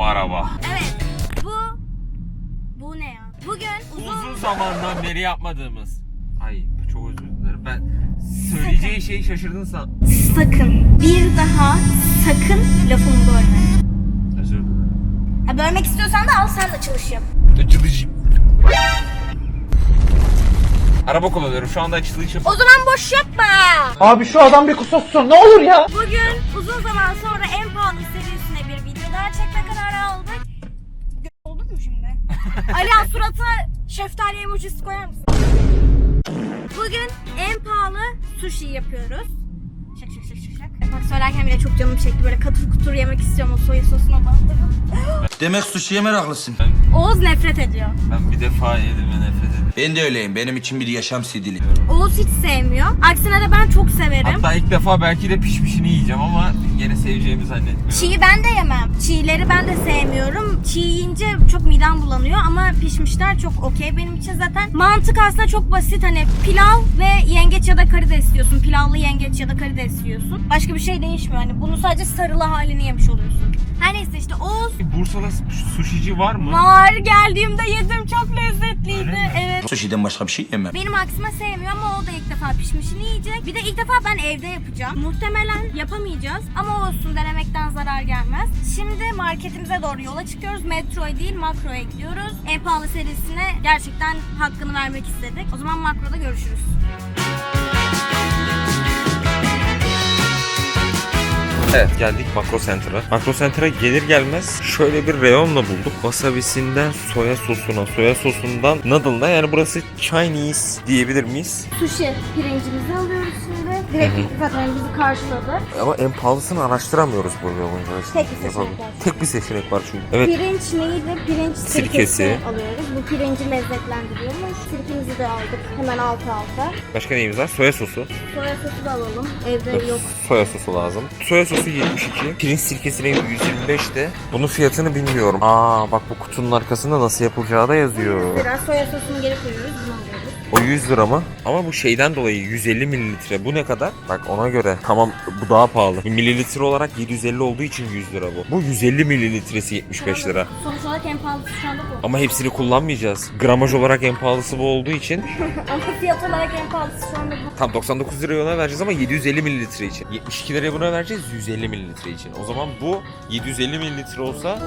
Merhaba. Evet. Bu bu ne ya? Bugün uzun, Uzun zamandan beri yapmadığımız. Ay çok özür dilerim. Ben söyleyeceği şeyi şaşırdın san. sakın bir daha sakın lafımı bölme. Özür dilerim. Ha, bölmek istiyorsan da al sen de çalış yap. Açılıcı. Araba kullanıyorum. Şu anda açılış yap. O zaman boş yapma. Abi şu adam bir kusursun ne olur ya. Bugün uzun zaman sonra en pahalı serisine daha çekme kararı aldık. Oldu mu şimdi? Alihan surata şeftali emojisi koyar mısın? Bugün en pahalı sushi yapıyoruz. Şak şak şak şak şak. Bak söylerken bile çok canım çekti. Böyle katır kutur yemek istiyorum o soya sosuna bandırdım. Demek sushi'ye meraklısın. Oğuz nefret ediyor. Ben bir defa yedim ve nefret ederim. Ben de öyleyim. Benim için bir yaşam sidili. Oğuz hiç sevmiyor. Aksine de ben çok severim. Hatta ilk defa belki de pişmişini yiyeceğim ama yine seveceğimi zannetmiyorum. Çiğ ben de yemem. Çiğleri ben de sevmiyorum. Çiğ yiyince çok midem bulanıyor ama pişmişler çok okey. Benim için zaten mantık aslında çok basit. Hani pilav ve yengeç ya da karides yiyorsun. Pilavlı yengeç ya da karides yiyorsun. Başka bir şey değişmiyor. Hani bunu sadece sarılı halini yemiş oluyorsun. Her neyse işte Oğuz Bursa'da sushici var mı? var geldiğimde yedim çok lezzetliydi. Evet. Sushi'den başka bir şey yemem. Benim aksime sevmiyor ama o da ilk defa pişmişini yiyecek. Bir de ilk defa ben evde yapacağım. Muhtemelen yapamayacağız ama olsun denemekten zarar gelmez. Şimdi marketimize doğru yola çıkıyoruz. Metroya değil makroya gidiyoruz. En pahalı serisine gerçekten hakkını vermek istedik. O zaman makroda görüşürüz. Evet geldik Makro Center'a. Makro Center'a gelir gelmez şöyle bir reyonla bulduk. Wasabisinden soya sosuna, soya sosundan noodle'ına yani burası Chinese diyebilir miyiz? Sushi pirincimizi alıyoruz. Direkt zaten bizi karşıladı. Ama en pahalısını araştıramıyoruz burada boyunca. Tek bir seçenek Yapalım. var. Tek bir seçenek var çünkü. Evet. Pirinç neydi? Pirinç Sirkesi. sirkesi, alıyoruz. Bu pirinci lezzetlendiriyormuş. Sirkemizi de aldık. Hemen alt alta. Başka neyimiz var? Soya sosu. Soya sosu da alalım. Evde yok. Soya sosu lazım. Soya sosu 72. Pirinç sirkesine 125 de. Bunun fiyatını bilmiyorum. Aa bak bu kutunun arkasında nasıl yapılacağı da yazıyor. Biraz soya sosunu geri koyuyoruz. Bunu alıyoruz. O 100 lira mı? Ama bu şeyden dolayı 150 mililitre. Bu ne kadar? Bak ona göre. Tamam bu daha pahalı. Mililitre olarak 750 olduğu için 100 lira bu. Bu 150 mililitresi 75 lira. Sonuç olarak en pahalısı şu anda bu. Ama hepsini kullanmayacağız. Gramaj olarak en pahalısı bu olduğu için. Ama fiyat olarak en pahalısı şu anda bu. Tam 99 liraya ona vereceğiz ama 750 mililitre için. 72 liraya buna vereceğiz 150 mililitre için. O zaman bu 750 mililitre olsa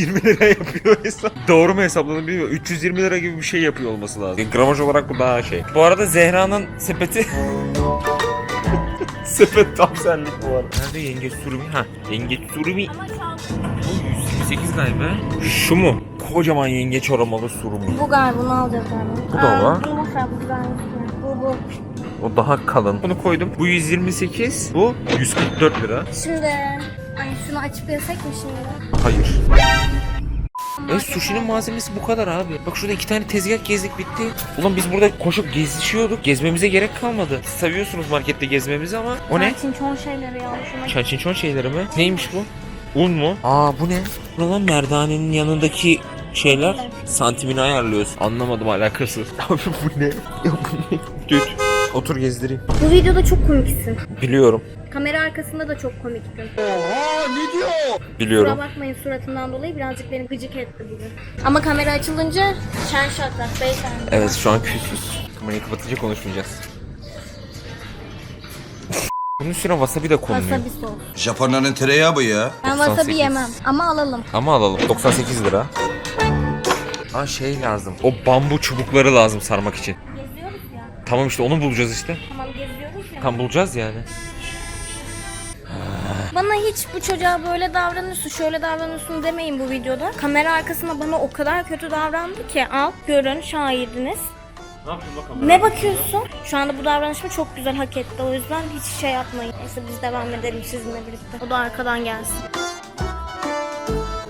...320 lira yapıyor hesap. Doğru mu hesapladım bilmiyorum. 320 lira gibi bir şey yapıyor olması lazım. Gramaj olarak bu daha şey. Bu arada Zehra'nın sepeti... Sepet tam senlik bu arada. Nerede yengeç surumi? Ha, yengeç surumi bu 128 galiba. Şu mu? Kocaman yengeç aromalı surumi. bu galiba bunu alacağız galiba. Bu da var. Bu mesela bu güzel. Bu bu. O daha kalın. Bunu koydum. Bu 128. Bu 144 lira. Şimdi ay şunu açıp yesek mi şimdi? Hayır. E sushi'nin malzemesi bu kadar abi. Bak şurada iki tane tezgah gezdik bitti. Ulan biz burada koşup gezişiyorduk. Gezmemize gerek kalmadı. Seviyorsunuz markette gezmemizi ama o ne? Çinçon şeyleri ya. Şuna Çançinçon şeyleri mi? Neymiş bu? Un mu? Aa bu ne? Bu lan merdanenin yanındaki şeyler santimini ayarlıyorsun. Anlamadım alakası. Abi bu ne? Ya bu ne? Düt. Otur gezdireyim. Bu videoda çok komiksin. Biliyorum. Kamera arkasında da çok komiktin. Biliyorum. Kusura bakmayın suratından dolayı birazcık beni gıcık etti bugün. Ama kamera açılınca şen şakrak beyefendi. Evet şu an küsüz. Kamerayı kapatınca konuşmayacağız. Bunun üstüne wasabi de konuluyor. Wasabi sos. Japonların tereyağı bu ya. Ben 98. wasabi yemem ama alalım. Ama alalım. 98 lira. Aa şey lazım. O bambu çubukları lazım sarmak için. Geziyoruz ya. Tamam işte onu bulacağız işte. Tamam geziyoruz ya. Tam bulacağız yani. Bana hiç bu çocuğa böyle davranıyorsun, şöyle davranıyorsun demeyin bu videoda. Kamera arkasında bana o kadar kötü davrandı ki al görün şahidiniz. Ne yaptın bakalım? Ne bakıyorsun? Şu anda bu davranışımı çok güzel hak etti. O yüzden hiç şey yapmayın. Neyse biz devam edelim sizinle birlikte. O da arkadan gelsin.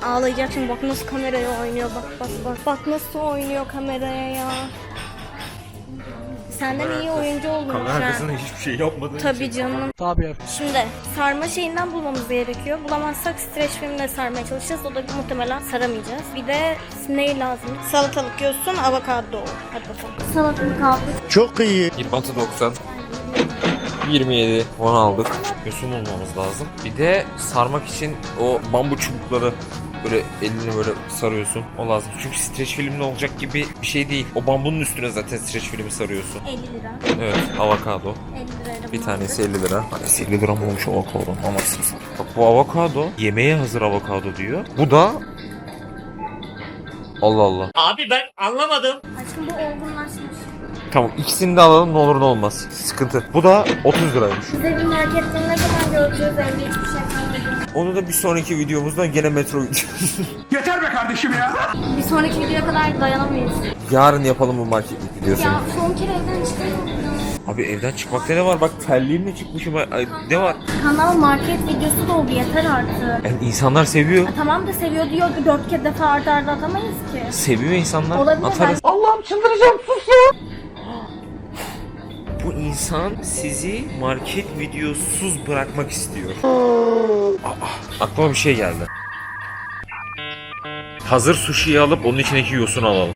Ağlayacak şimdi bak nasıl kameraya oynuyor bak bak bak. Bak nasıl oynuyor kameraya ya. Senden iyi oyuncu olur. Kamera arkasında hiçbir şey yapmadığın Tabii canım. Tabii. Şimdi sarma şeyinden bulmamız gerekiyor. Bulamazsak streç filmle sarmaya çalışacağız. O da muhtemelen saramayacağız. Bir de ne lazım? Salatalık yosun, avokado. Hadi bakalım. Salatalık aldık. Çok iyi. 26.90. 27. Onu aldık. Yosun bulmamız lazım. Bir de sarmak için o bambu çubukları böyle elini böyle sarıyorsun. O lazım. Çünkü streç filmde olacak gibi bir şey değil. O bambunun üstüne zaten streç filmi sarıyorsun. 50 lira. Evet, avokado. 50 lirayla Bir bunu tanesi aldık. 50 lira. Tanesi 50 lira mı olmuş avokado? Anasını Bak bu avokado yemeğe hazır avokado diyor. Bu da Allah Allah. Aşkım bu olgunlaşmış. Tamam ikisini de alalım ne olur ne olmaz. Sıkıntı. Bu da 30 liraymış. Bize bir marketten ne zaman göreceğiz evde hiçbir şey kalmadı. Onu da bir sonraki videomuzda gene metro Bir sonraki videoya kadar dayanamayız. Yarın yapalım bu marketlik videosunu. Ya son kere evden çıkamadım. Abi evden çıkmakta ne var? Bak terliğimle çıkmışım. Ay, ay, ne var? Kanal market videosu da oldu yeter artık. Yani insanlar seviyor. Ha, tamam da seviyor diyor ki dört kere defa arda arda atamayız ki. Seviyor insanlar. Olabilir Atarız. Allah'ım çıldıracağım ya. İnsan sizi market videosuz bırakmak istiyor. Aa, aklıma bir şey geldi. Hazır sushi'yi alıp onun içindeki yosunu alalım.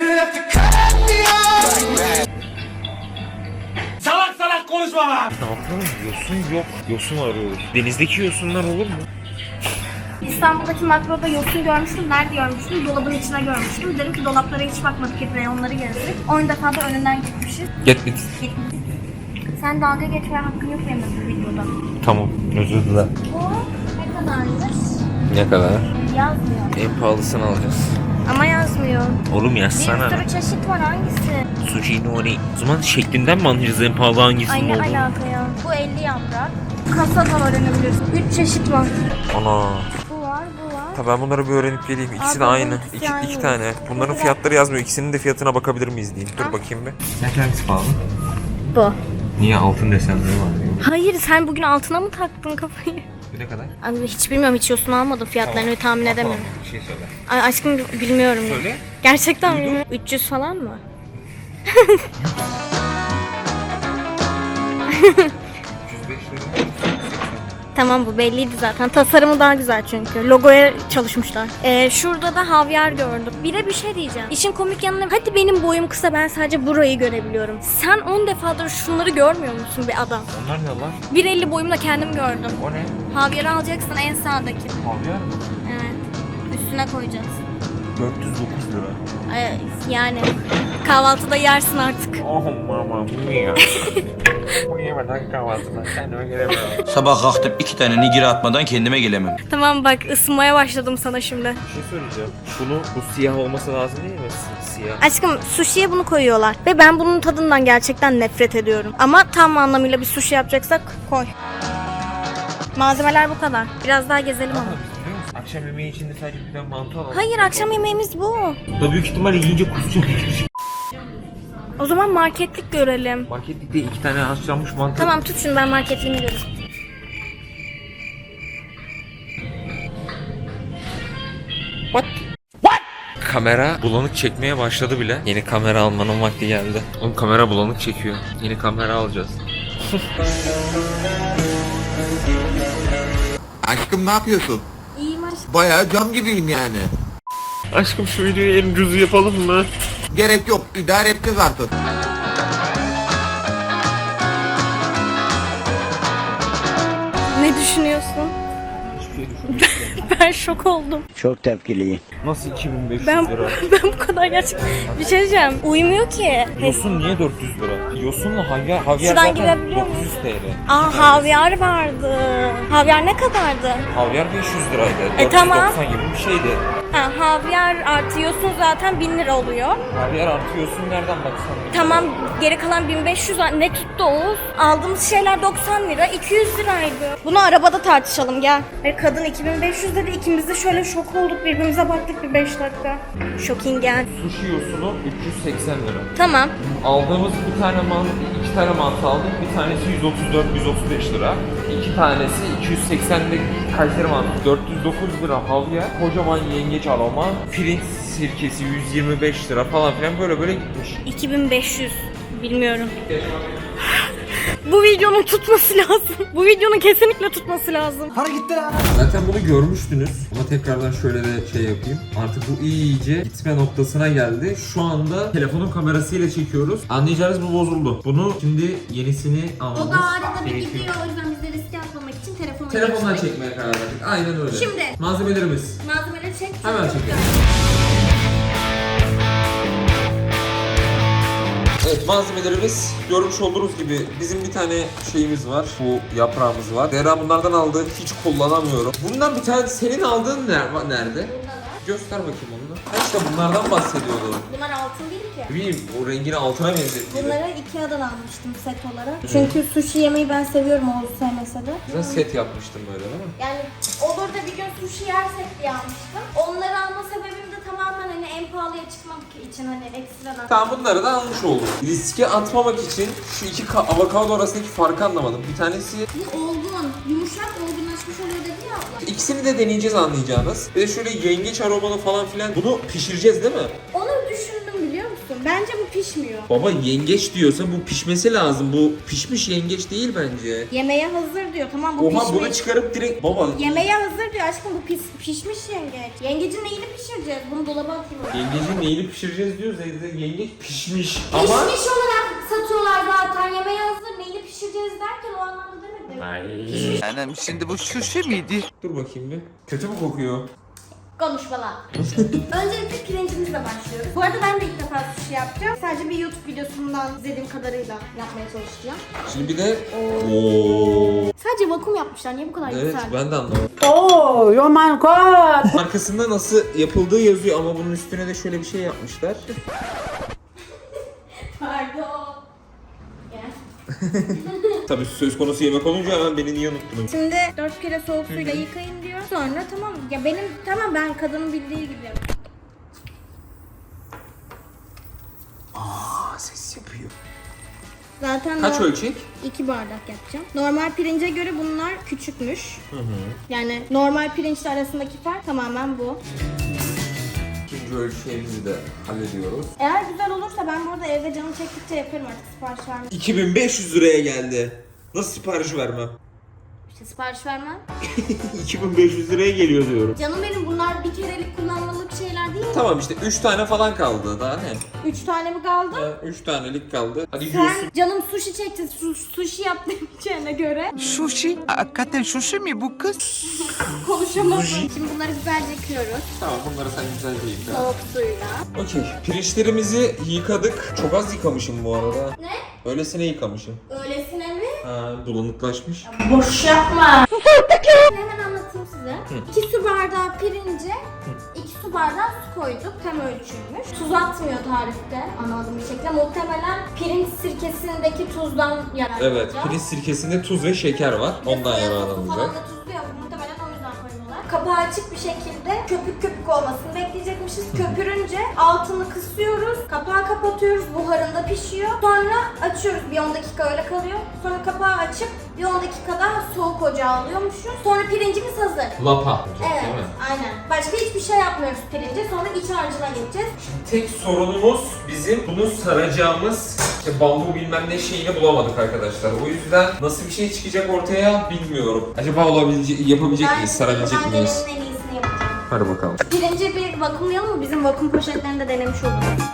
Salak salak konuşma lan. Ne yapalım? Yosun yok. Yosun arıyoruz. Denizdeki yosunlar olur mu? İstanbul'daki makroda yosun görmüştüm. Nerede görmüştüm? Dolabın içine görmüştüm. Dedim ki dolaplara hiç bakmadık hep reyonları gezdik. 10 defa da önünden gitmişiz. Gitmedi. Gitmedik. Sen dalga geçme hakkın yok benim bu videoda. Tamam. Özür dilerim. Bu ne kadarmış? Ne kadar? Yazmıyor. En pahalısını alacağız. Ama yazmıyor. Oğlum Bir yazsana. sürü çeşit var hangisi? Sushi nori. O zaman şeklinden mi anlayacağız en pahalı hangisinin Ay ne olduğunu? alaka ya? Bu 50 yaprak. Kasa da var önemli. 3 çeşit var. Ana. Bu var, bu var. Tabii ben bunları bir öğrenip geleyim. İkisi Abi, de aynı. ikisi İki, aynı. iki tane. Bunların fiyatları yazmıyor. İkisinin de fiyatına bakabilir miyiz diyeyim. Dur Ah. bakayım bir. Sen hangisi pahalı? Bu. Niye altın desenleri var. Hayır sen bugün altına mı taktın kafayı? Bu ne kadar? Abi hiç bilmiyorum hiç yosun almadım fiyatlarını tahmin edemiyorum. Bir şey söyle. Ay aşkım bilmiyorum. ya. Söyle. Gerçekten bilmiyorum. 300 falan mı? 105 lira. Tamam bu belliydi zaten. Tasarımı daha güzel çünkü. Logoya çalışmışlar. Ee, şurada da havyar gördüm. Bir de bir şey diyeceğim. İşin komik yanı hadi benim boyum kısa ben sadece burayı görebiliyorum. Sen 10 defadır şunları görmüyor musun bir adam? Onlar ne lan? 1.50 boyumla kendim gördüm. O ne? Havyarı alacaksın en sağdaki. Havyar mı? Evet. Üstüne koyacağız. 409 lira. Ee, yani kahvaltıda yersin artık. Oh mama bu ne ya? Bu yemeden kahvaltıda kendime gelemiyorum. Sabah kalktım iki tane nigiri atmadan kendime gelemem. Tamam bak ısınmaya başladım sana şimdi. Bir şey söyleyeceğim. Şunu bu siyah olması lazım değil mi? Si- Siyah. Aşkım sushi'ye bunu koyuyorlar. Ve ben bunun tadından gerçekten nefret ediyorum. Ama tam anlamıyla bir sushi yapacaksak koy. Malzemeler bu kadar. Biraz daha gezelim ama. Akşam yemeği içinde sadece bir tane mantı alalım. Hayır akşam yemeğimiz bu. Da büyük ihtimalle yiyince kusacak. O zaman marketlik görelim. Marketlikte iki tane haşlanmış mantı. Tamam tut şunu ben marketliğini göreyim. What? What? Kamera bulanık çekmeye başladı bile. Yeni kamera almanın vakti geldi. Oğlum kamera bulanık çekiyor. Yeni kamera alacağız. Aşkım ne yapıyorsun? Aşkım. Bayağı cam gibiyim yani. Aşkım şu videoyu en ucuzu yapalım mı? Gerek yok idare edeceğiz artık. Ne düşünüyorsun? Ben şok oldum. Çok tepkiliyim. Nasıl 2500 Ben, lira? ben bu kadar gerçekten bir şey diyeceğim. Uyumuyor ki. Yosun niye 400 lira? Yosunla havyar, havyar Şuradan zaten girebiliyor 900 TL. Aa havyar vardı. Havyar ne kadardı? Havyar 500 liraydı. E, 490 tamam. gibi bir şeydi. Ha, havyar artı yosun zaten 1000 lira oluyor. Havyar artı yosun nereden baksan? Tamam geri kalan 1500 lira. ne tuttu Oğuz? Aldığımız şeyler 90 lira 200 liraydı. Bunu arabada tartışalım gel. Ve kadın 2500 dedi ikimiz de şöyle şok olduk birbirimize baktık bir 5 dakika. Shocking gel. Sushi yosunu 380 lira. Tamam. Aldığımız bir tane mantı, iki tane mantı aldık. Bir tanesi 134-135 lira. İki tanesi 280'lik Kayseri mantı 409 lira havyar. Kocaman yengeç aroma. Pirinç sirkesi 125 lira falan filan böyle böyle gitmiş. 2500 bilmiyorum. Bu videonun tutması lazım. Bu videonun kesinlikle tutması lazım. Zaten bunu görmüştünüz ama tekrardan şöyle de şey yapayım. Artık bu iyice gitme noktasına geldi. Şu anda telefonun kamerasıyla çekiyoruz. Anlayacağınız bu bozuldu. Bunu şimdi yenisini almamız O da arada bir gerekiyor. gidiyor. O yüzden biz de riske atmamak için telefonu Telefondan çekmeye karar verdik. Aynen öyle. Şimdi. Malzemelerimiz. Malzemeleri çek. Hemen çekelim. Evet malzemelerimiz görmüş olduğunuz gibi bizim bir tane şeyimiz var. Bu yaprağımız var. Zehra bunlardan aldı. Hiç kullanamıyorum. Bundan bir tane senin aldığın ner- nerede? Göster bakayım onu. Ha işte bunlardan bahsediyordu. Bunlar altın değil ki. Bileyim o rengini altına benzettiğini. Bunları Ikea'dan almıştım set olarak. Çünkü sushi yemeyi ben seviyorum o sevmese de. Güzel set yapmıştım böyle değil mi? Yani olur da bir gün sushi yersek diye almıştım. Onları alma sebebim tamamen hani en pahalıya çıkmak için hani ekstradan. Tamam bunları da almış olduk. Riske atmamak için şu iki ka- avokado arasındaki farkı anlamadım. Bir tanesi Bu olgun, yumuşak olgunlaşmış oluyor dedi ya abla. İkisini de deneyeceğiz anlayacağınız. Bir de şöyle yengeç aromalı falan filan. Bunu pişireceğiz değil mi? Onu musun? Bence bu pişmiyor. Baba yengeç diyorsa bu pişmesi lazım. Bu pişmiş yengeç değil bence. Yemeğe hazır diyor. Tamam bu Oha pişmiş. bunu çıkarıp direkt baba Yemeğe hazır diyor aşkım bu pis, pişmiş yengeç. Yengecin neyini pişireceğiz? Bunu dolaba atayım. yengecin neyini pişireceğiz diyoruz. Yengeç pişmiş. Ama Pişmiş olarak satıyorlar zaten. Yemeğe hazır neyini pişireceğiz derken o anlamda demedim. Ay. Anam şimdi bu sushi miydi? Dur bakayım bir. Kötü mü kokuyor? Konuşmalar. Öncelikle pirincimizle başlıyoruz. Bu arada ben de ilk defa sushi yapacağım. Sadece bir YouTube videosundan izlediğim kadarıyla yapmaya çalışacağım. Şimdi bir de Oo. Sadece vakum yapmışlar. Niye bu kadar Evet güzel? ben de anlamadım. Oh, oh my god! Arkasında nasıl yapıldığı yazıyor ama bunun üstüne de şöyle bir şey yapmışlar. Pardon. Tabii söz konusu yemek olunca hemen beni niye unuttun? Şimdi dört kere soğuk suyla yıkayın diyor. Sonra tamam ya benim tamam ben kadının bildiği gibi. Aa ses yapıyor. Zaten Kaç no- ölçek? iki bardak yapacağım. Normal pirince göre bunlar küçükmüş. Yani normal pirinçle arasındaki fark tamamen bu. İkinci ölçeğimizi de hallediyoruz. Eğer güzel olursa ben burada evde canım çektikçe yaparım artık sipariş vermem. 2500 liraya geldi. Nasıl sipariş vermem? İşte sipariş vermem. 2500 liraya geliyor diyorum. Canım benim bunlar bir kerelik kullanmalık şeyler değil mi? Tamam işte 3 tane falan kaldı daha ne? Üç tane mi kaldı? 3 tanelik kaldı. Hadi yiyorsun. Sen canım sushi çekti. Su, sushi yap demeyeceğine göre Sushi? Hakikaten sushi mi bu kız? konuşamadım. Şimdi bunları güzelce yıkıyoruz. Tamam bunları sen güzelce yıka. Soğuk suyla. Okey. Pirinçlerimizi yıkadık. Çok az yıkamışım bu arada. Ne? Öylesine yıkamışım. Öylesine? Ha, bulanıklaşmış. Boş yapma. Hemen anlatayım size. 2 su bardağı pirince 2 su bardağı su koyduk. Tam ölçülmüş. Tuz atmıyor tarifte anladığım bir şekilde. Muhtemelen pirinç sirkesindeki tuzdan yararlanacak. Evet, pirinç sirkesinde tuz ve şeker var. Ondan yararlanacak. Falan da tuzlu ya. Muhtemelen o yüzden koyuyorlar. Kapağı açık bir şekilde köpük köpük olmasını bekleyecekmişiz. Köpürünce altını kısıyoruz. Kapağı kapatıyoruz. Buharında pişiyor. Sonra açıyoruz. Bir 10 dakika öyle kalıyor. Sonra kapağı açıp bir 10 dakika daha soğuk ocağa alıyormuşuz. Sonra pirincimiz hazır. Lapa. Evet, aynen. Başka hiçbir şey yapmıyoruz pirince. Sonra iç harcına geçeceğiz. Tek sorunumuz bizim bunu saracağımız işte bambu bilmem ne şeyini bulamadık arkadaşlar. O yüzden nasıl bir şey çıkacak ortaya bilmiyorum. Acaba olabilecek, yapabilecek miyiz, sarabilecek ben miyiz? denemin en iyisini yapacağım. Hadi bakalım. Pirinci bir vakumlayalım mı? Bizim vakum poşetlerini de denemiş oluruz.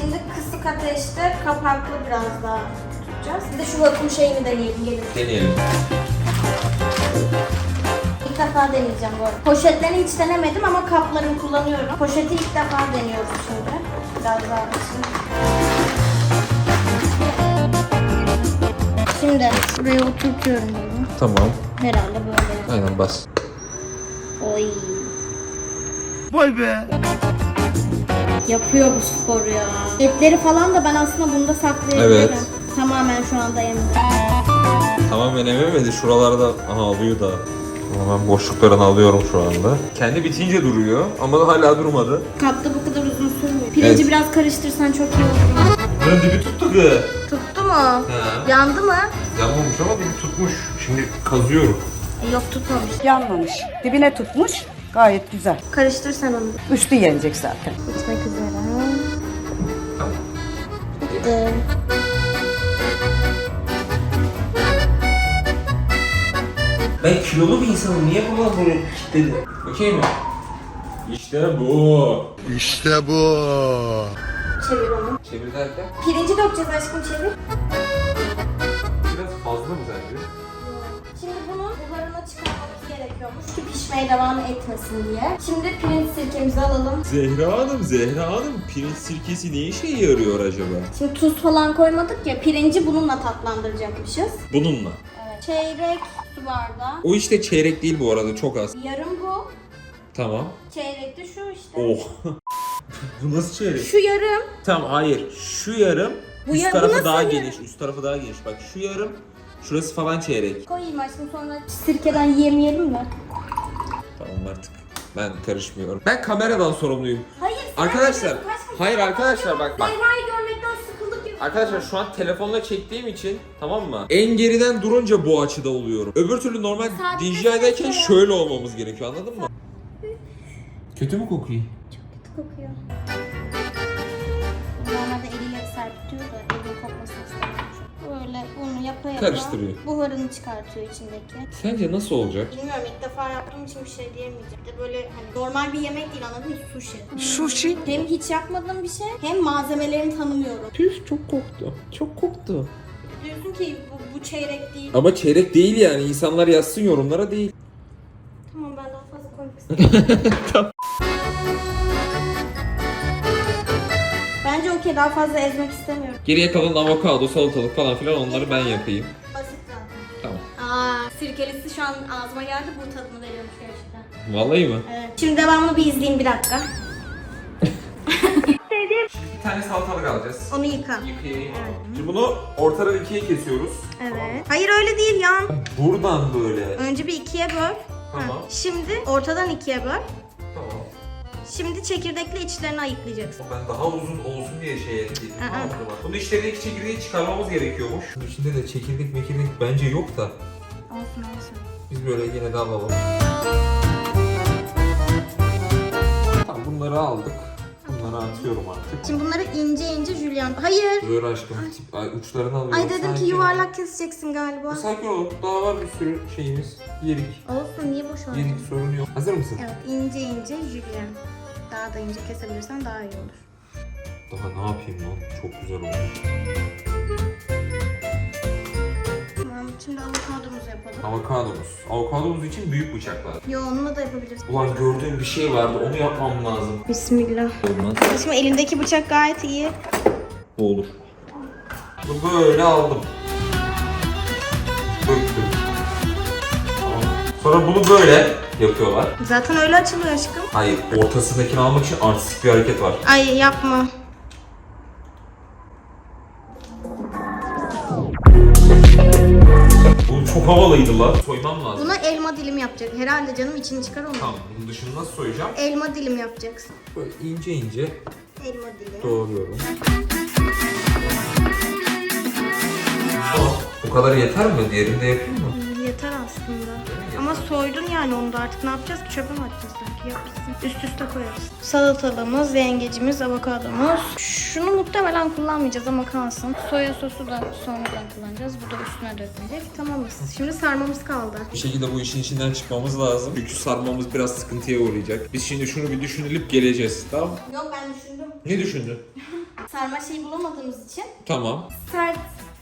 Şimdi kısık ateşte kapaklı biraz daha tutacağız. Bir de şu vakum şeyini deneyelim gelin. Deneyelim. İlk defa deneyeceğim bu arada. Poşetlerini hiç denemedim ama kaplarını kullanıyorum. Poşeti ilk defa deniyoruz şimdi. Biraz daha açayım. Şimdi buraya oturtuyorum bunu. Tamam. Herhalde böyle. Aynen bas. Oy. Vay be. Yapıyor bu sporu ya. Etleri falan da ben aslında bunda saklayabilirim. Evet. Tamamen şu anda yemedim. Tamamen ememedi. Şuralarda aha alıyor da. Ama ben boşluklarını alıyorum şu anda. Kendi bitince duruyor ama hala durmadı. Kapta bu kadar uzun sürmüyor. Pirinci Evet. biraz karıştırsan çok iyi olur. Ben dibi tuttu kız. Tuttu mu? Yandı mı? Yanmamış ama dibi tutmuş. Şimdi kazıyorum. Yok tutmamış. Yanmamış. Dibine tutmuş. Gayet güzel. Karıştır sen onu. Üçlü yenecek zaten. Bitmek üzere. Bitti. Ben kilolu bir insanım. Niye bu kadar böyle kitledi? Okey mi? İşte bu. İşte bu. Çevir onu. Çevir derken? Pirinci dökeceğiz aşkım çevir. Pişmeye devam etmesin diye. Şimdi pirinç sirkemizi alalım. Zehra Hanım, Zehra Hanım pirinç sirkesi ne işe yarıyor acaba? Şimdi tuz falan koymadık ya pirinci bununla tatlandıracakmışız. Bununla. Evet. Çeyrek su bardağı. O işte çeyrek değil bu arada çok az. Yarım bu. Tamam. Çeyrek de şu işte. Oh. bu nasıl çeyrek? Şu yarım. Tamam hayır. Şu yarım Bu üst ya- bu tarafı nasıl daha yarım? geniş. Üst tarafı daha geniş. Bak şu yarım şurası falan çeyrek. Koyayım aşkım sonra sirkeden yemeyelim mi? Tamam artık. Ben karışmıyorum. Ben kameradan sorumluyum. Hayır. sen Arkadaşlar, kaç hayır arkadaşlar, bak, bak. Zehra'yı görmekten sıkıldık. ya. Arkadaşlar şu an telefonla çektiğim için tamam mı? En geriden durunca bu açıda oluyorum. Öbür türlü normal Sadece DJI'deyken şöyle. şöyle olmamız gerekiyor anladın mı? Kötü mü kokuyor? Kötü kokuyor. Karıştırıyor. buharını çıkartıyor içindeki. Sence nasıl olacak? Bilmiyorum ilk defa yaptığım için bir şey diyemeyeceğim. Bir De böyle hani normal bir yemek değil anladın mı? Sushi. Sushi. Hem hiç yapmadığım bir şey hem malzemelerini tanımıyorum. Püf çok koktu. Çok koktu. Diyorsun ki bu, bu çeyrek değil. Ama çeyrek değil yani. İnsanlar yazsın yorumlara değil. Tamam ben daha fazla koymak istemiyorum. Bence okey daha fazla ezmek istemiyorum. Geriye kalan avokado, salatalık falan filan onları ben yapayım. Basit zaten. Tamam. Aa, sirkelisi şu an ağzıma geldi bu tadını veriyormuş gerçekten. Vallahi mi? Evet. Şimdi devamını bir izleyin bir dakika. Bir tane salatalık alacağız. Onu yıka. Yıkayayım. Şimdi bunu ortadan ikiye kesiyoruz. Evet. Hayır öyle değil yan. Buradan böyle. Önce bir ikiye böl. Tamam. Ha. Şimdi ortadan ikiye böl. Tamam. Şimdi çekirdekle içlerini ayıklayacaksın. Ben daha uzun olsun diye şey ettim. Aa. Tamam? Bunun içlerindeki çekirdeği çıkarmamız gerekiyormuş. Bunun içinde de çekirdek mekirdek bence yok da. Olsun olsun. Biz böyle yine de alalım. Tamam bunları aldık. Bunları atıyorum artık. Şimdi bunları ince ince jülyen. Hayır. Dur aşkım. Tip, ay, uçlarını alıyorum. Ay dedim ki yuvarlak keseceksin galiba. Sakin ol. Daha var bir sürü şeyimiz. Yedik. Olsun niye boş Yedik sorun yok. Hazır mısın? Evet ince ince jülyen. Daha da ince kesebilirsen daha iyi olur. Daha ne yapayım lan? Çok güzel oldu. Tamam şimdi avokadomuzu yapalım. Avokadomuz. Avokadomuz için büyük bıçaklar. Yo onunla da yapabilirsin. Ulan gördüğüm bir şey vardı. Onu yapmam lazım. Bismillah. Olmaz. Şimdi elindeki bıçak gayet iyi. Bu olur. Bunu böyle aldım. Döktüm. Sonra bunu böyle yapıyorlar. Zaten öyle açılıyor aşkım. Hayır, ortasındakini almak için artistik bir hareket var. Ay yapma. Bu çok havalıydı lan. Soymam lazım. Buna elma dilim yapacak. Herhalde canım içini çıkar onu. Tamam, bunun dışını nasıl soyacağım? Elma dilim yapacaksın. Böyle ince ince Elma dilim. doğruyorum. Tamam. Bu kadar yeter mi? Diğerini de yapayım mı? Soydun yani onu da artık ne yapacağız ki çöpe mi atacağız sanki yap bitsin. Üst üste koyarız. Salatalığımız, yengecimiz, avokadomuz. Şunu muhtemelen kullanmayacağız ama kalsın. Soya sosu da sonradan kullanacağız. Bu da üstüne dökülecek. Tamamız. Şimdi sarmamız kaldı. Bir şekilde bu işin içinden çıkmamız lazım. Çünkü sarmamız biraz sıkıntıya uğrayacak. Biz şimdi şunu bir düşünülüp geleceğiz. Tamam mı? Yok ben düşündüm. Ne düşündün? Sarma şeyi bulamadığımız için Tamam. sert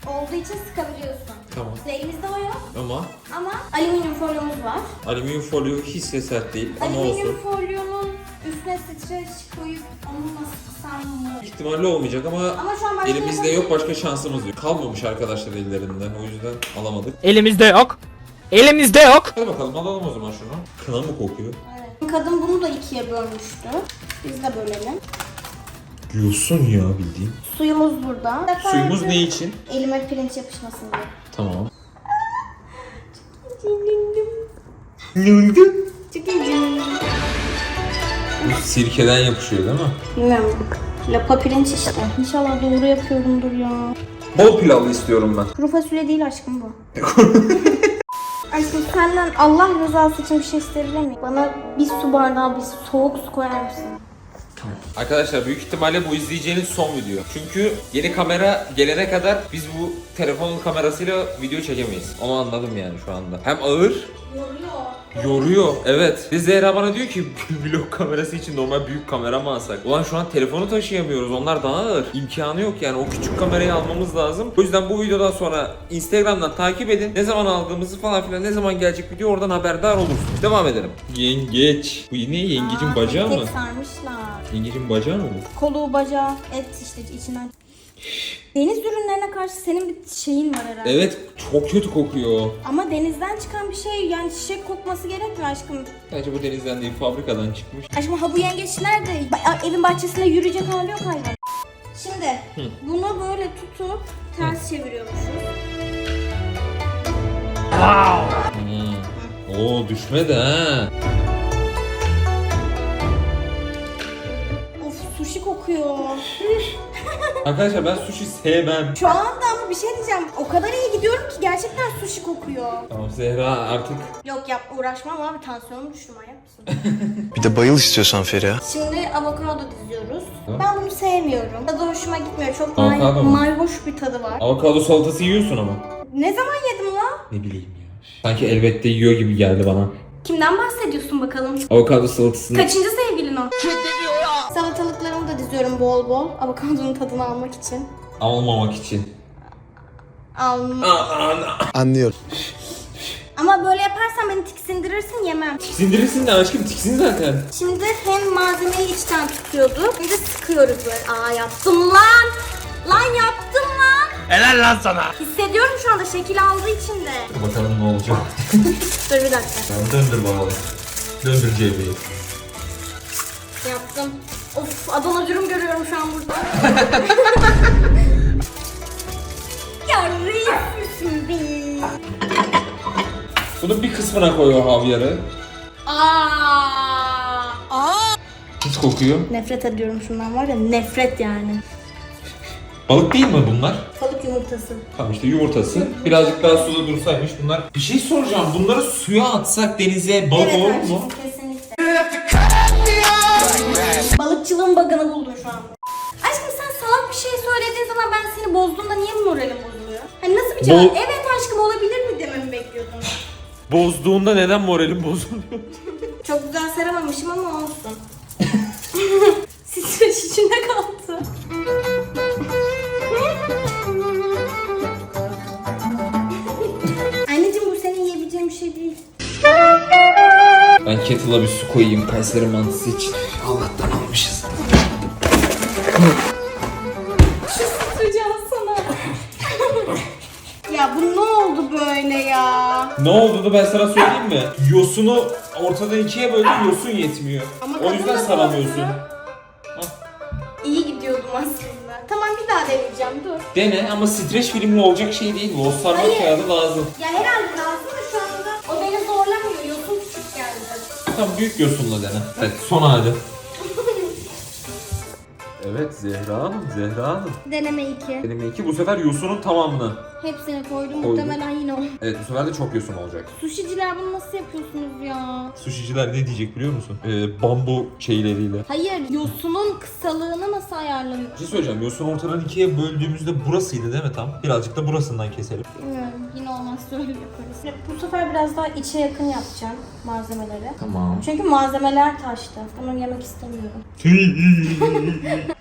olduğu için sıkabiliyorsun. Tamam. Elimizde o yok Ama ama alüminyum folyomuz var. alüminyum folyo hiç de sert değil ama alüminyum olsun. folyonun üstüne streç koyup onunla sıksam mı? İhtimalli olmayacak ama Ama şu an başka elimizde yapamıyorum. yok başka şansımız yok. Kalmamış arkadaşlar ellerinden o yüzden alamadık. Elimizde yok. Elimizde yok. Hadi bakalım alalım o zaman şunu. Kına mı kokuyor? Evet. Kadın bunu da ikiye bölmüştü. Biz de bölelim. Yosun ya bildiğin. Suyumuz burada. Suyumuz ne için? Elime pirinç yapışmasın diye. Tamam. Bu sirkeden yapışıyor değil mi? Bilmiyorum. Lapa pirinç işte. İnşallah doğru yapıyorumdur ya. Bol pilavlı istiyorum ben. Kuru fasulye değil aşkım bu. aşkım senden Allah rızası için bir şey isteyebilir miyim? Bana bir su bardağı bir soğuk su koyar mısın? Arkadaşlar büyük ihtimalle bu izleyeceğiniz son video. Çünkü yeni kamera gelene kadar biz bu telefonun kamerasıyla video çekemeyiz. Onu anladım yani şu anda. Hem ağır Yoruyor. Yoruyor evet. Ve Zehra bana diyor ki vlog kamerası için normal büyük kamera mı alsak? Ulan şu an telefonu taşıyamıyoruz. Onlar daha ağır. İmkanı yok yani. O küçük kamerayı almamız lazım. O yüzden bu videodan sonra Instagram'dan takip edin. Ne zaman aldığımızı falan filan ne zaman gelecek video oradan haberdar olursunuz. Devam edelim. Yengeç. Bu ne yengecin Aa, bacağı tek mı? sarmışlar. Yengecin bacağı mı bu? Kolu, bacağı, et işte içinden. Deniz ürünlerine karşı senin bir şeyin var herhalde. Evet çok kötü kokuyor. Ama denizden çıkan bir şey yani çiçek kokması gerekmiyor aşkım. Bence bu denizden değil fabrikadan çıkmış. Aşkım ha bu yengeçler de ba- evin bahçesinde yürüyecek hali yok hayvan. Şimdi bunu böyle tutup ters çeviriyormuşuz. Oo düşmedi ha. Of sushi kokuyor. Arkadaşlar ben sushi sevmem. Şu anda ama bir şey diyeceğim. O kadar iyi gidiyorum ki gerçekten sushi kokuyor. Tamam Zehra artık Yok yap uğraşmam abi tansiyonum düştü manyak mısın? Bir de bayıl istiyorsan Feriha. Şimdi avokado diziyoruz. Ben bunu sevmiyorum. Tadı hoşuma gitmiyor. Çok Avokado may- mu? mayhoş bir tadı var. avokado salatası yiyorsun ama. Ne zaman yedim lan? Ne bileyim ya. Sanki elbette yiyor gibi geldi bana. Kimden bahsediyorsun bakalım? Avokado salatasını Kaçıncı sevgilin o? Salatalıklarımı da diziyorum bol bol. Avokadonun tadını almak için. almamak için. Alma. Anlıyorum. Ama böyle yaparsan beni tiksindirirsin yemem. Tiksindirirsin de aşkım tiksin zaten. Şimdi hem malzemeyi içten tutuyordu hem de sıkıyoruz böyle. Aa yaptım lan. Lan yaptım lan. Helal lan sana. Hissediyorum şu anda şekil aldığı için de. Dur bakalım ne olacak. Dur bir dakika. Döndür bakalım. Döndür cevreyi. Yaptım. Of Adana dürüm görüyorum şu an burada. ya reis misin be? Bunun bir kısmına koy o havyarı. Aa. Aa. Hiç kokuyor. Nefret ediyorum şundan var ya nefret yani. Balık değil mi bunlar? Balık yumurtası. Tamam işte yumurtası. Birazcık daha suda dursaymış bunlar. Bir şey soracağım. Bunları suya atsak denize balık olur aşkım, mu? kesinlikle. Bug'ını buldum şu an. Aşkım sen salak bir şey söylediğin zaman ben seni bozduğumda niye moralim bozuluyor? Hani nasıl bir cevap? Bol- Evet aşkım olabilir mi dememi bekliyordun? Bozduğunda neden moralim bozuluyor? Çok güzel saramamışım ama olsun. Streç içinde kaldı. Anneciğim bu senin yiyebileceğin bir şey değil. Ben kettle'a bir su koyayım Kayseri mantısı için. Allah'tan olduğunu ben sana söyleyeyim mi? Yosunu ortadan ikiye böldüm yosun yetmiyor. Ama o yüzden tadına saramıyorsun. İyi gidiyordum aslında. Tamam bir daha deneyeceğim dur. Dene ama streç filmli olacak şey değil bu. O sarma Hayır. kağıdı lazım. Ya herhalde lazım da şu anda o beni zorlamıyor. Yosun küçük geldi. Tamam büyük yosunla dene. Evet son hali. Evet Zehra Hanım, Zehra Hanım. Deneme 2. Deneme 2 bu sefer yosunun tamamını. Hepsini koydum. Koydum. Muhtemelen yine o. Evet bu sefer de çok yosun olacak. Sushiciler bunu nasıl yapıyorsunuz ya? Sushiciler ne diyecek biliyor musun? Ee, bambu şeyleriyle. Hayır, yosunun kısalığını nasıl ayarlanıyor? Bir şey söyleyeceğim. Yosunu ortadan ikiye böldüğümüzde burasıydı değil mi tam? Birazcık da burasından keselim. Bilmiyorum, yine olmazsa öyle yaparız. Bu sefer biraz daha içe yakın yapacağım malzemeleri. Tamam. Çünkü malzemeler taştı. Bunu yemek istemiyorum.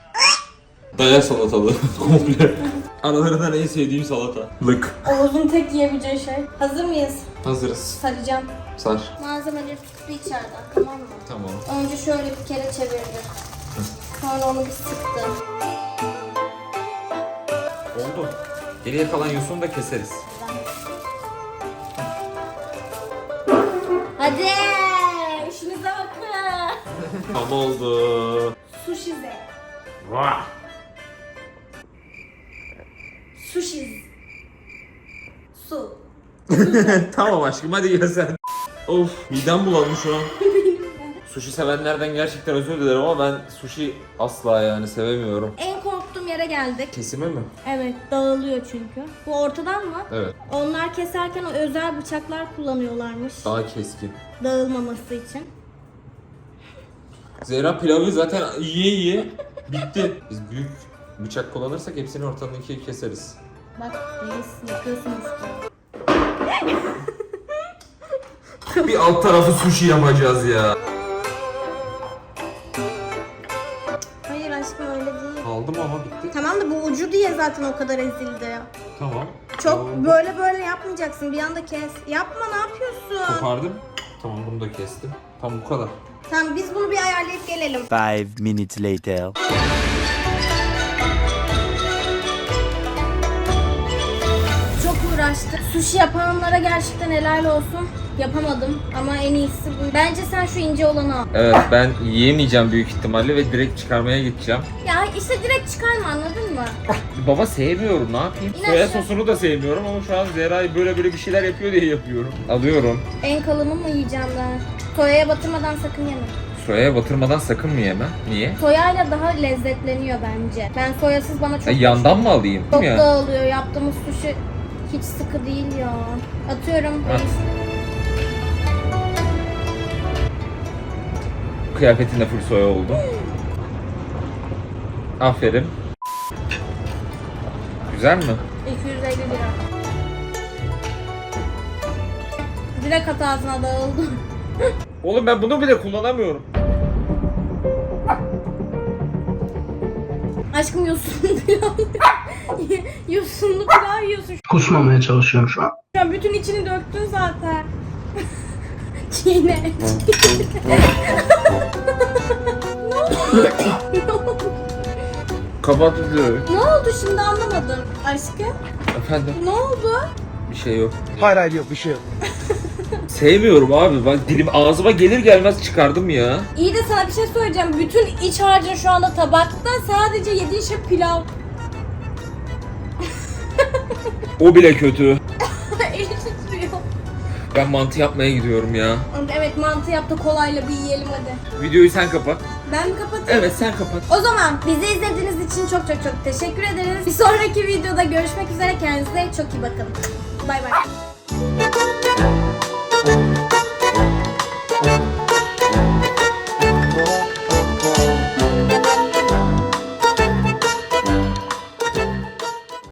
Daya salatalı komple. Aralarından en sevdiğim salata. Lık. Oğuz'un tek yiyebileceği şey. Hazır mıyız? Hazırız. Saracağım. Sar. Malzemeleri tuttu içeriden, tamam mı? Tamam. Önce şöyle bir kere çevirdim. Sonra onu bir sıktım. Oldu. Geriye kalan yosunu da keseriz. Hadi! İşinize bakın. Tam oldu. Sushize. Sushiz. Su. tamam aşkım hadi gel sen. Of midem bulandı şu an. sushi sevenlerden gerçekten özür dilerim ama ben sushi asla yani sevemiyorum. En korktuğum yere geldik. Kesime mi? Evet, dağılıyor çünkü. Bu ortadan mı? Evet. Onlar keserken o özel bıçaklar kullanıyorlarmış. Daha keskin. Dağılmaması için. Zehra pilavı zaten yiye yiye bitti. Biz büyük bıçak kullanırsak hepsini ortadan ikiye keseriz. Bak, reis yapıyorsunuz. Bir alt tarafı sushi yapacağız ya. Hayır aşkım öyle değil. Aldım ama bitti. Tamam da bu ucu diye zaten o kadar ezildi. Tamam. Çok böyle böyle yapmayacaksın. Bir anda kes. Yapma ne yapıyorsun? Kopardım. Tamam bunu da kestim. Tam bu kadar. Tamam biz bunu bir ayarlayıp gelelim. Five minutes later. Uğraştık. Sushi yapanlara gerçekten helal olsun. Yapamadım ama en iyisi bu. Bence sen şu ince olanı al. Evet ben yiyemeyeceğim büyük ihtimalle ve direkt çıkarmaya gideceğim. Ya işte direkt çıkarma anladın mı? Baba sevmiyorum ne yapayım? Soya aşağı. sosunu da sevmiyorum ama şu an Zehra'yı böyle böyle bir şeyler yapıyor diye yapıyorum. Alıyorum. En kalını mı yiyeceğim ben? Soyaya batırmadan sakın yeme. Soyaya batırmadan sakın mı yeme? Niye? Soyayla daha lezzetleniyor bence. Ben soyasız bana çok Ha, yandan mı alayım? Çok ya? dağılıyor. Yaptığımız sushi hiç sıkı değil ya. Atıyorum. Kıyafetin de full soya oldu. Aferin. Güzel mi? 250 lira. Direkt at ağzına dağıldı. Oğlum ben bunu bile kullanamıyorum. Aşkım yosunlu pilav. yosunlu pilav yiyorsun. Kusmamaya çalışıyorum şu an. Şu an bütün içini döktün zaten. Çiğne. Kapatıcı. ne oldu şimdi anlamadım. Aşkım Efendim? ne oldu? Bir şey yok. Hayır hayır yok bir şey yok. Sevmiyorum abi. Bak dilim ağzıma gelir gelmez çıkardım ya. İyi de sana bir şey söyleyeceğim. Bütün iç harcın şu anda tabakta. Sadece yediğin şey pilav. O bile kötü. Eli titriyor. Ben mantı yapmaya gidiyorum ya. Evet mantı yaptı kolayla bir yiyelim hadi. Videoyu sen kapat. Ben mi kapatayım? Evet sen kapat. O zaman bizi izlediğiniz için çok çok çok teşekkür ederiz. Bir sonraki videoda görüşmek üzere. Kendinize çok iyi bakın. Bay bay.